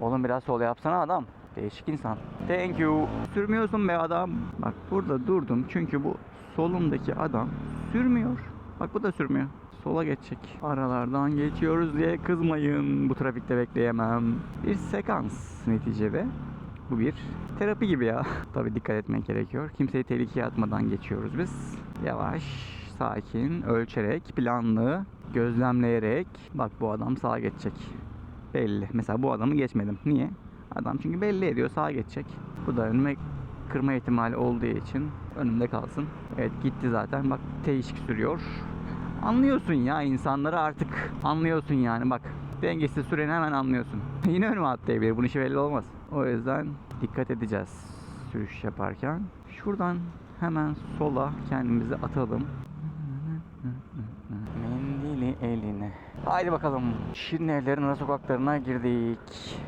Oğlum biraz sol yapsana adam. Değişik insan. Thank you. Sürmüyorsun be adam. Bak burada durdum çünkü bu solumdaki adam sürmüyor. Bak bu da sürmüyor. Sola geçecek. Aralardan geçiyoruz diye kızmayın. Bu trafikte bekleyemem. Bir sekans neticede. Bu bir terapi gibi ya. Tabii dikkat etmek gerekiyor. Kimseyi tehlikeye atmadan geçiyoruz biz. Yavaş, sakin, ölçerek, planlı, gözlemleyerek. Bak bu adam sağa geçecek. Belli. Mesela bu adamı geçmedim. Niye? Adam çünkü belli ediyor sağa geçecek. Bu da önüme kırma ihtimali olduğu için önümde kalsın. Evet gitti zaten. Bak değişik sürüyor. Anlıyorsun ya insanları artık anlıyorsun yani bak. Dengesiz süreni hemen anlıyorsun. Yine önüme atlayabilir. Bunun işi belli olmaz. O yüzden dikkat edeceğiz sürüş yaparken. Şuradan hemen sola kendimizi atalım. Eline. Haydi bakalım. Şirin evlerin ara sokaklarına girdik.